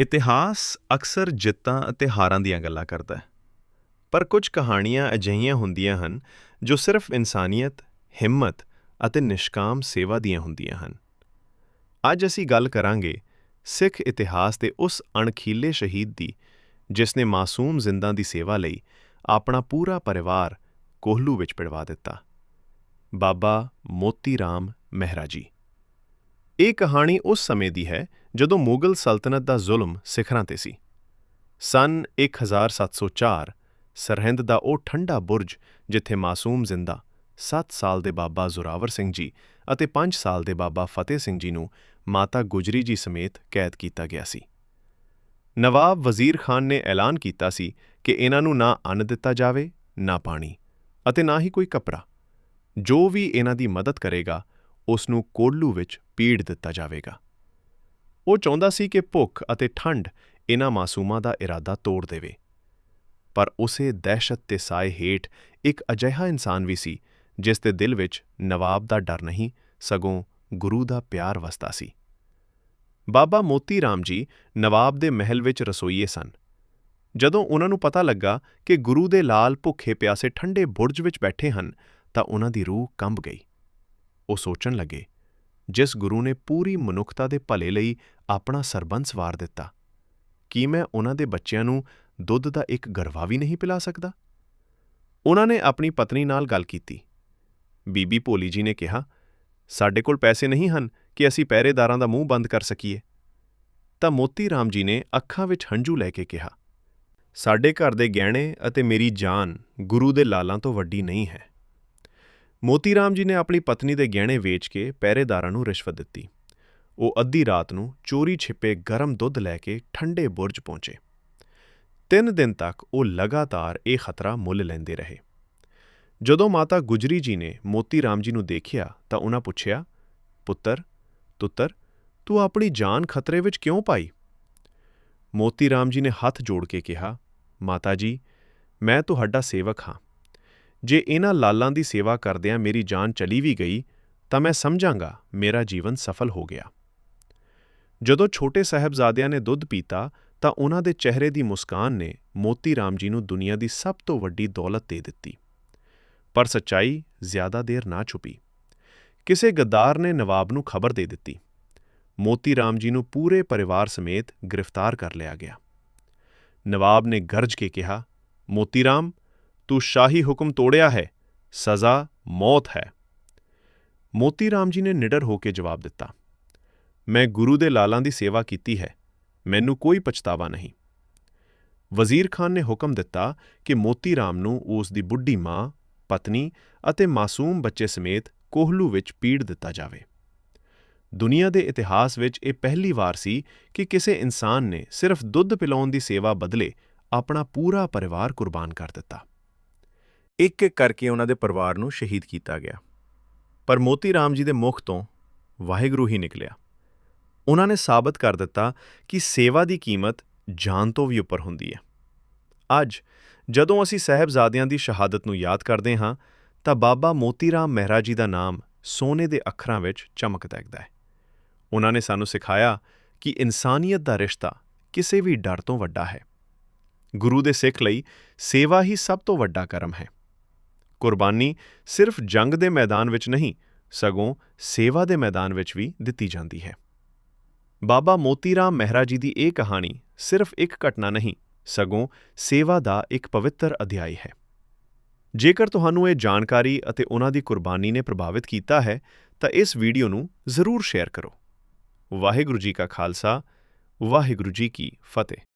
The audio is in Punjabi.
ਇਤਿਹਾਸ ਅਕਸਰ ਜਿੱਤਾਂ ਅਤੇ ਹਾਰਾਂ ਦੀਆਂ ਗੱਲਾਂ ਕਰਦਾ ਹੈ ਪਰ ਕੁਝ ਕਹਾਣੀਆਂ ਅਜਿਹੀਆਂ ਹੁੰਦੀਆਂ ਹਨ ਜੋ ਸਿਰਫ ਇਨਸਾਨੀਅਤ, ਹਿੰਮਤ ਅਤੇ ਨਿਸ਼ਕਾਮ ਸੇਵਾ ਦੀਆਂ ਹੁੰਦੀਆਂ ਹਨ। ਅੱਜ ਅਸੀਂ ਗੱਲ ਕਰਾਂਗੇ ਸਿੱਖ ਇਤਿਹਾਸ ਦੇ ਉਸ ਅਣਖੀਲੇ ਸ਼ਹੀਦ ਦੀ ਜਿਸ ਨੇ ਮਾਸੂਮ ਜ਼ਿੰਦਾਂ ਦੀ ਸੇਵਾ ਲਈ ਆਪਣਾ ਪੂਰਾ ਪਰਿਵਾਰ ਕੋਹਲੂ ਵਿੱਚ ਪਿੜਵਾ ਦਿੱਤਾ। ਬਾਬਾ ਮੋਤੀ ਰਾਮ ਮਹਿਰਾ ਜੀ ਇਹ ਕਹਾਣੀ ਉਸ ਸਮੇਂ ਦੀ ਹੈ ਜਦੋਂ ਮੁਗਲ ਸਲਤਨਤ ਦਾ ਜ਼ੁਲਮ ਸਿਖਰਾਂ ਤੇ ਸੀ। ਸੰਨ 1704 ਸਰਹਿੰਦ ਦਾ ਉਹ ਠੰਡਾ ਬੁਰਜ ਜਿੱਥੇ ਮਾਸੂਮ ਜ਼ਿੰਦਾ 7 ਸਾਲ ਦੇ ਬਾਬਾ ਜ਼ੋਰਾਵਰ ਸਿੰਘ ਜੀ ਅਤੇ 5 ਸਾਲ ਦੇ ਬਾਬਾ ਫਤਿਹ ਸਿੰਘ ਜੀ ਨੂੰ ਮਾਤਾ ਗੁਜਰੀ ਜੀ ਸਮੇਤ ਕੈਦ ਕੀਤਾ ਗਿਆ ਸੀ। ਨਵਾਬ ਵਜ਼ੀਰ ਖਾਨ ਨੇ ਐਲਾਨ ਕੀਤਾ ਸੀ ਕਿ ਇਹਨਾਂ ਨੂੰ ਨਾ ਅੰਨ ਦਿੱਤਾ ਜਾਵੇ, ਨਾ ਪਾਣੀ ਅਤੇ ਨਾ ਹੀ ਕੋਈ ਕੱਪੜਾ। ਜੋ ਵੀ ਇਹਨਾਂ ਦੀ ਮਦਦ ਕਰੇਗਾ ਉਸ ਨੂੰ ਕੋਲੂ ਵਿੱਚ ਪੀੜ ਦਿੱਤਾ ਜਾਵੇਗਾ। ਉਹ ਚਾਹੁੰਦਾ ਸੀ ਕਿ ਭੁੱਖ ਅਤੇ ਠੰਡ ਇਹਨਾਂ ਮਾਸੂਮਾਂ ਦਾ ਇਰਾਦਾ ਤੋੜ ਦੇਵੇ। ਪਰ ਉਸੇ ਦਹਿਸ਼ਤ ਦੇ ਸਾਏ ਹੇਠ ਇੱਕ ਅਜਿਹਾ ਇਨਸਾਨ ਵੀ ਸੀ, ਜਿਸ ਦੇ ਦਿਲ ਵਿੱਚ ਨਵਾਬ ਦਾ ਡਰ ਨਹੀਂ, ਸਗੋਂ ਗੁਰੂ ਦਾ ਪਿਆਰ ਵਸਦਾ ਸੀ। ਬਾਬਾ ਮੋਤੀ ਰਾਮ ਜੀ ਨਵਾਬ ਦੇ ਮਹਿਲ ਵਿੱਚ ਰਸੋਈਏ ਸਨ। ਜਦੋਂ ਉਹਨਾਂ ਨੂੰ ਪਤਾ ਲੱਗਾ ਕਿ ਗੁਰੂ ਦੇ ਲਾਲ ਭੁੱਖੇ ਪਿਆਸੇ ਠੰਡੇ ਬੁਰਜ ਵਿੱਚ ਬੈਠੇ ਹਨ, ਤਾਂ ਉਹਨਾਂ ਦੀ ਰੂਹ ਕੰਬ ਗਈ। ਉਹ ਸੋਚਣ ਲੱਗੇ ਜਿਸ ਗੁਰੂ ਨੇ ਪੂਰੀ ਮਨੁੱਖਤਾ ਦੇ ਭਲੇ ਲਈ ਆਪਣਾ ਸਰਬੰਸ ਵਾਰ ਦਿੱਤਾ। ਕੀ ਮੈਂ ਉਹਨਾਂ ਦੇ ਬੱਚਿਆਂ ਨੂੰ ਦੁੱਧ ਦਾ ਇੱਕ ਗੜਵਾ ਵੀ ਨਹੀਂ ਪਿਲਾ ਸਕਦਾ? ਉਹਨਾਂ ਨੇ ਆਪਣੀ ਪਤਨੀ ਨਾਲ ਗੱਲ ਕੀਤੀ। ਬੀਬੀ ਭੋਲੀ ਜੀ ਨੇ ਕਿਹਾ, ਸਾਡੇ ਕੋਲ ਪੈਸੇ ਨਹੀਂ ਹਨ ਕਿ ਅਸੀਂ ਪਹਿਰੇਦਾਰਾਂ ਦਾ ਮੂੰਹ ਬੰਦ ਕਰ ਸਕੀਏ। ਤਾਂ ਮੋਤੀ ਰਾਮ ਜੀ ਨੇ ਅੱਖਾਂ ਵਿੱਚ ਹੰਝੂ ਲੈ ਕੇ ਕਿਹਾ, ਸਾਡੇ ਘਰ ਦੇ ਗਹਿਣੇ ਅਤੇ ਮੇਰੀ ਜਾਨ ਗੁਰੂ ਦੇ ਲਾਲਾਂ ਤੋਂ ਵੱਡੀ ਨਹੀਂ ਹੈ। ਮੋਤੀ ਰਾਮ ਜੀ ਨੇ ਆਪਣੀ ਪਤਨੀ ਦੇ ਗਹਿਣੇ ਵੇਚ ਕੇ ਪਹਿਰੇਦਾਰਾਂ ਨੂੰ ਰਿਸ਼ਵਤ ਦਿੱਤੀ। ਉਹ ਅੱਧੀ ਰਾਤ ਨੂੰ ਚੋਰੀ ਛਿਪੇ ਗਰਮ ਦੁੱਧ ਲੈ ਕੇ ਠੰਡੇ ਬੁਰਜ ਪਹੁੰਚੇ। ਤਿੰਨ ਦਿਨ ਤੱਕ ਉਹ ਲਗਾਤਾਰ ਇਹ ਖਤਰਾ ਮੁੱਲ ਲੈਂਦੇ ਰਹੇ। ਜਦੋਂ ਮਾਤਾ ਗੁਜਰੀ ਜੀ ਨੇ ਮੋਤੀ ਰਾਮ ਜੀ ਨੂੰ ਦੇਖਿਆ ਤਾਂ ਉਹਨਾਂ ਪੁੱਛਿਆ, ਪੁੱਤਰ, ਤੁੱਤਰ, ਤੂੰ ਆਪਣੀ ਜਾਨ ਖਤਰੇ ਵਿੱਚ ਕਿਉਂ ਪਾਈ? ਮੋਤੀ ਰਾਮ ਜੀ ਨੇ ਹੱਥ ਜੋੜ ਕੇ ਕਿਹਾ, ਮਾਤਾ ਜੀ, ਮੈਂ ਤੁਹਾਡਾ ਸੇਵਕ ਹਾਂ। ਜੇ ਇਹਨਾਂ ਲਾਲਾਂ ਦੀ ਸੇਵਾ ਕਰਦਿਆਂ ਮੇਰੀ ਜਾਨ ਚਲੀ ਵੀ ਗਈ, ਤਾਂ ਮੈਂ ਸਮਝਾਂਗਾ ਮੇਰਾ ਜੀਵਨ ਸਫਲ ਹੋ ਗਿਆ। ਜਦੋਂ ਛੋਟੇ ਸਾਹਿਬਜ਼ਾਦਿਆਂ ਨੇ ਦੁੱਧ ਪੀਤਾ, ਤਾਂ ਉਹਨਾਂ ਦੇ ਚਿਹਰੇ ਦੀ ਮੁਸਕਾਨ ਨੇ ਮੋਤੀ ਰਾਮ ਜੀ ਨੂੰ ਦੁਨੀਆ ਦੀ ਸਭ ਤੋਂ ਵੱਡੀ ਦੌਲਤ ਦੇ ਦਿੱਤੀ। ਪਰ ਸੱਚਾਈ ਜ਼ਿਆਦਾ ਦੇਰ ਨਾ ਛੁਪੀ। ਕਿਸੇ ਗੱਦਾਰ ਨੇ ਨਵਾਬ ਨੂੰ ਖਬਰ ਦੇ ਦਿੱਤੀ। ਮੋਤੀ ਰਾਮ ਜੀ ਨੂੰ ਪੂਰੇ ਪਰਿਵਾਰ ਸਮੇਤ ਗ੍ਰਿਫਤਾਰ ਕਰ ਲਿਆ ਗਿਆ। ਨਵਾਬ ਨੇ ਗਰਜ ਕੇ ਕਿਹਾ, ਮੋਤੀ ਰਾਮ ਤੂੰ ਸ਼ਾਹੀ ਹੁਕਮ ਤੋੜਿਆ ਹੈ, ਸਜ਼ਾ ਮੌਤ ਹੈ। ਮੋਤੀ ਰਾਮ ਜੀ ਨੇ ਨਿਡਰ ਹੋ ਕੇ ਜਵਾਬ ਦਿੱਤਾ, ਮੈਂ ਗੁਰੂ ਦੇ ਲਾਲਾਂ ਦੀ ਸੇਵਾ ਕੀਤੀ ਹੈ, ਮੈਨੂੰ ਕੋਈ ਪਛਤਾਵਾ ਨਹੀਂ। ਵਜ਼ੀਰ ਖਾਨ ਨੇ ਹੁਕਮ ਦਿੱਤਾ ਕਿ ਮੋਤੀ ਰਾਮ ਨੂੰ ਉਸ ਦੀ ਬੁੱਢੀ ਮਾਂ, ਪਤਨੀ ਅਤੇ ਮਾਸੂਮ ਬੱਚੇ ਸਮੇਤ ਕੋਹਲੂ ਵਿੱਚ ਪੀੜ ਦਿੱਤਾ ਜਾਵੇ। ਦੁਨੀਆ ਦੇ ਇਤਿਹਾਸ ਵਿੱਚ ਇਹ ਪਹਿਲੀ ਵਾਰ ਸੀ ਕਿ ਕਿਸੇ ਇਨਸਾਨ ਨੇ ਸਿਰਫ ਦੁੱਧ ਪਿਲਾਉਣ ਦੀ ਸੇਵਾ ਬਦਲੇ ਆਪਣਾ ਪੂਰਾ ਪਰਿਵਾਰ ਕੁਰਬਾਨ ਕਰ ਦਿੱਤਾ। ਇੱਕ ਇੱਕ ਕਰਕੇ ਉਹਨਾਂ ਦੇ ਪਰਿਵਾਰ ਨੂੰ ਸ਼ਹੀਦ ਕੀਤਾ ਗਿਆ। ਪਰ ਮੋਤੀ ਰਾਮ ਜੀ ਦੇ ਮੁਖ ਤੋਂ ਵਾਹਿਗੁਰੂ ਹੀ ਨਿਕਲਿਆ। ਉਹਨਾਂ ਨੇ ਸਾਬਤ ਕਰ ਦਿੱਤਾ ਕਿ ਸੇਵਾ ਦੀ ਕੀਮਤ ਜਾਨ ਤੋਂ ਵੀ ਉੱਪਰ ਹੁੰਦੀ ਹੈ। ਅੱਜ ਜਦੋਂ ਅਸੀਂ ਸਹਿਬਜ਼ਾਦਿਆਂ ਦੀ ਸ਼ਹਾਦਤ ਨੂੰ ਯਾਦ ਕਰਦੇ ਹਾਂ, ਤਾਂ ਬਾਬਾ ਮੋਤੀ ਰਾਮ ਮਹਿਰਾ ਜੀ ਦਾ ਨਾਮ ਸੋਨੇ ਦੇ ਅੱਖਰਾਂ ਵਿੱਚ ਚਮਕ ਦਿਖਦਾ ਹੈ। ਉਹਨਾਂ ਨੇ ਸਾਨੂੰ ਸਿਖਾਇਆ ਕਿ ਇਨਸਾਨੀਅਤ ਦਾ ਰਿਸ਼ਤਾ ਕਿਸੇ ਵੀ ਡਰ ਤੋਂ ਵੱਡਾ ਹੈ। ਗੁਰੂ ਦੇ ਸਿੱਖ ਲਈ ਸੇਵਾ ਹੀ ਸਭ ਤੋਂ ਵੱਡਾ ਕਰਮ ਹੈ। ਕੁਰਬਾਨੀ ਸਿਰਫ ਜੰਗ ਦੇ ਮੈਦਾਨ ਵਿੱਚ ਨਹੀਂ, ਸਗੋਂ ਸੇਵਾ ਦੇ ਮੈਦਾਨ ਵਿੱਚ ਵੀ ਦਿੱਤੀ ਜਾਂਦੀ ਹੈ। ਬਾਬਾ ਮੋਤੀ ਰਾਮ ਮਹਿਰਾ ਜੀ ਦੀ ਇਹ ਕਹਾਣੀ ਸਿਰਫ ਇੱਕ ਘਟਨਾ ਨਹੀਂ, ਸਗੋਂ ਸੇਵਾ ਦਾ ਇੱਕ ਪਵਿੱਤਰ ਅਧਿਆਇ ਹੈ। ਜੇਕਰ ਤੁਹਾਨੂੰ ਇਹ ਜਾਣਕਾਰੀ ਅਤੇ ਉਹਨਾਂ ਦੀ ਕੁਰਬਾਨੀ ਨੇ ਪ੍ਰਭਾਵਿਤ ਕੀਤਾ ਹੈ, ਤਾਂ ਇਸ ਵੀਡੀਓ ਨੂੰ ਜ਼ਰੂਰ ਸ਼ੇਅਰ ਕਰੋ। ਵਾਹਿਗੁਰੂ ਜੀ ਕਾ ਖਾਲਸਾ, ਵਾਹਿਗੁਰੂ ਜੀ ਕੀ ਫਤਿਹ।